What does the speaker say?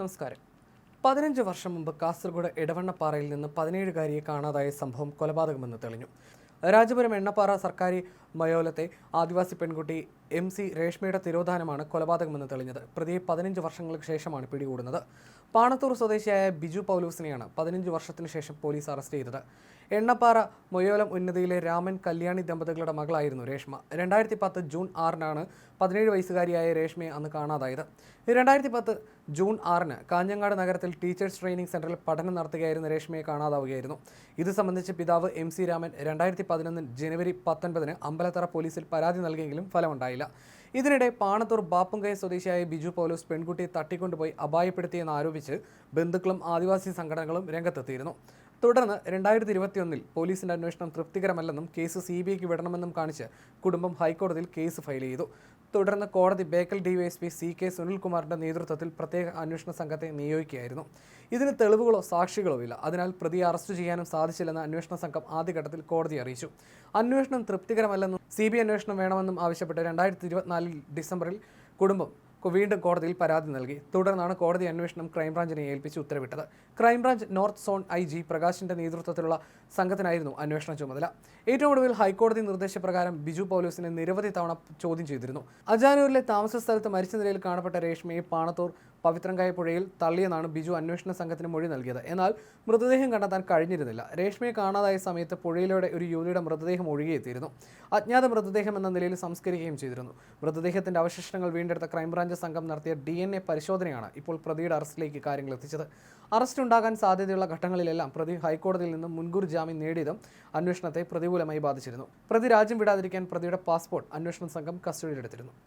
നമസ്കാരം. പതിനഞ്ച് വർഷം മുമ്പ് കാസർഗോഡ് ഇടവണ്ണപ്പാറയിൽ നിന്ന് പതിനേഴുകാരിയെ കാണാതായ സംഭവം കൊലപാതകമെന്ന് തെളിഞ്ഞു. രാജപുരം എണ്ണപ്പാറ സർക്കാർ മയോലത്തെ ആദിവാസി പെൺകുട്ടി എം സി രേഷ്മയുടെ തിരോധാനമാണ് കൊലപാതകമെന്ന് തെളിഞ്ഞത്. പ്രതിയെ പതിനഞ്ച് വർഷങ്ങൾക്ക് ശേഷമാണ് പിടികൂടുന്നത്. പാണത്തൂർ സ്വദേശിയായ ബിജു പൗലൂസിനെയാണ് പതിനഞ്ച് വർഷത്തിന് ശേഷം പോലീസ് അറസ്റ്റ് ചെയ്തത്. എണ്ണപ്പാറ മൊയോലം ഉന്നതിയിലെ രാമൻ കല്യാണി ദമ്പതികളുടെ മകളായിരുന്നു രേഷ്മ. രണ്ടായിരത്തി പത്ത് ജൂൺ ആറിനാണ് പതിനേഴ് വയസ്സുകാരിയായ രേഷ്മയെ അന്ന് കാണാതായത്. രണ്ടായിരത്തി പത്ത് ജൂൺ ആറിന് കാഞ്ഞങ്ങാട് നഗരത്തിൽ ടീച്ചേഴ്സ് ട്രെയിനിങ് സെന്ററിൽ പഠനം നടത്തുകയായിരുന്ന രേഷ്മയെ കാണാതാവുകയായിരുന്നു. ഇത് സംബന്ധിച്ച് പിതാവ് എം സി രാമൻ രണ്ടായിരത്തി പതിനൊന്ന് ജനുവരി പത്തൊൻപതിന് അമ്പലത്തറ പോലീസിൽ പരാതി നൽകിയെങ്കിലും ഫലമുണ്ടായില്ല. ഇതിനിടെ പാണത്തൂർ ബാപ്പുങ്കയ സ്വദേശിയായ ബിജു പൗലോസ് പെൺകുട്ടിയെ തട്ടിക്കൊണ്ടുപോയി അപായപ്പെടുത്തിയെന്ന് ആരോപിച്ച് ബന്ധുക്കളും ആദിവാസി സംഘടനകളും രംഗത്തെത്തിയിരുന്നു. തുടർന്ന് രണ്ടായിരത്തി ഇരുപത്തിയൊന്നിൽ പോലീസിന്റെ അന്വേഷണം തൃപ്തികരമല്ലെന്നും കേസ് സി ബി ഐക്ക് വിടണമെന്നും കാണിച്ച് കുടുംബം ഹൈക്കോടതിയിൽ കേസ് ഫയൽ ചെയ്തു. തുടർന്ന് കോടതി ബേക്കൽ ഡിവൈഎസ്പി സി കെ സുനിൽകുമാറിന്റെ നേതൃത്വത്തിൽ പ്രത്യേക അന്വേഷണ സംഘത്തെ നിയോഗിക്കുകയായിരുന്നു. ഇതിന് തെളിവുകളോ സാക്ഷികളോ ഇല്ല. അതിനാൽ പ്രതിയെ അറസ്റ്റ് ചെയ്യാനും സാധിച്ചില്ലെന്ന് അന്വേഷണ സംഘം ആദ്യഘട്ടത്തിൽ കോടതി അറിയിച്ചു. അന്വേഷണം തൃപ്തികരമല്ലെന്നും സി ബി അന്വേഷണം വേണമെന്നും ആവശ്യപ്പെട്ട് രണ്ടായിരത്തി ഇരുപത്തിനാലിൽ ഡിസംബറിൽ കുടുംബം വീണ്ടും കോടതിയിൽ പരാതി നൽകി. തുടർന്നാണ് കോടതി അന്വേഷണം ക്രൈംബ്രാഞ്ചിനെ ഏൽപ്പിച്ച് ഉത്തരവിട്ടത്. Crime branch north zone I G പ്രകാശിന്റെ നേതൃത്വത്തിലുള്ള സംഘത്തിനായിരുന്നു അന്വേഷണ ചുമതല. ഏറ്റവും ഒടുവിൽ ഹൈക്കോടതി നിർദ്ദേശപ്രകാരം ബിജു പൗലോസിനെ നിരവധി തവണ ചോദ്യം ചെയ്തിരുന്നു. അജാനൂരിലെ താമസ സ്ഥലത്ത് മരിച്ച നിലയിൽ കാണപ്പെട്ട രേഷ്മയെ പാണത്തൂർ പവിത്രങ്കായ പുഴയിൽ തള്ളിയെന്നാണ് ബിജു അന്വേഷണ സംഘത്തിന് മൊഴി നൽകിയത്. എന്നാൽ മൃതദേഹം കണ്ടെത്താൻ കഴിഞ്ഞിരുന്നില്ല. രേഷ്മയെ കാണാതായ സമയത്ത് പുഴയിലൂടെ ഒരു യുവതിയുടെ മൃതദേഹം ഒഴുകിയെത്തിയിരുന്നു അജ്ഞാത മൃതദേഹം എന്ന നിലയിൽ സംസ്കരിക്കുകയും ചെയ്തിരുന്നു. മൃതദേഹത്തിന്റെ അവശിഷ്ടങ്ങൾ വീണ്ടെടുത്ത ക്രൈംബ്രാഞ്ച് സംഘം നടത്തിയ ഡി എൻ എ പരിശോധനയാണ് ഇപ്പോൾ പ്രതിയുടെ അറസ്റ്റിലേക്ക് കാര്യങ്ങൾ എത്തിച്ചത്. അറസ്റ്റ് ഉണ്ടാകാൻ സാധ്യതയുള്ള ഘട്ടങ്ങളിലെല്ലാം പ്രതി ഹൈക്കോടതിയിൽ നിന്ന് മുൻകൂർ ജാമ്യം നേടിയതും അന്വേഷണത്തെ പ്രതികൂലമായി ബാധിച്ചിരുന്നു. പ്രതി രാജ്യം വിടാതിരിക്കാൻ പ്രതിയുടെ പാസ്പോർട്ട് അന്വേഷണ സംഘം കസ്റ്റഡിയിലെടുത്തിരുന്നു.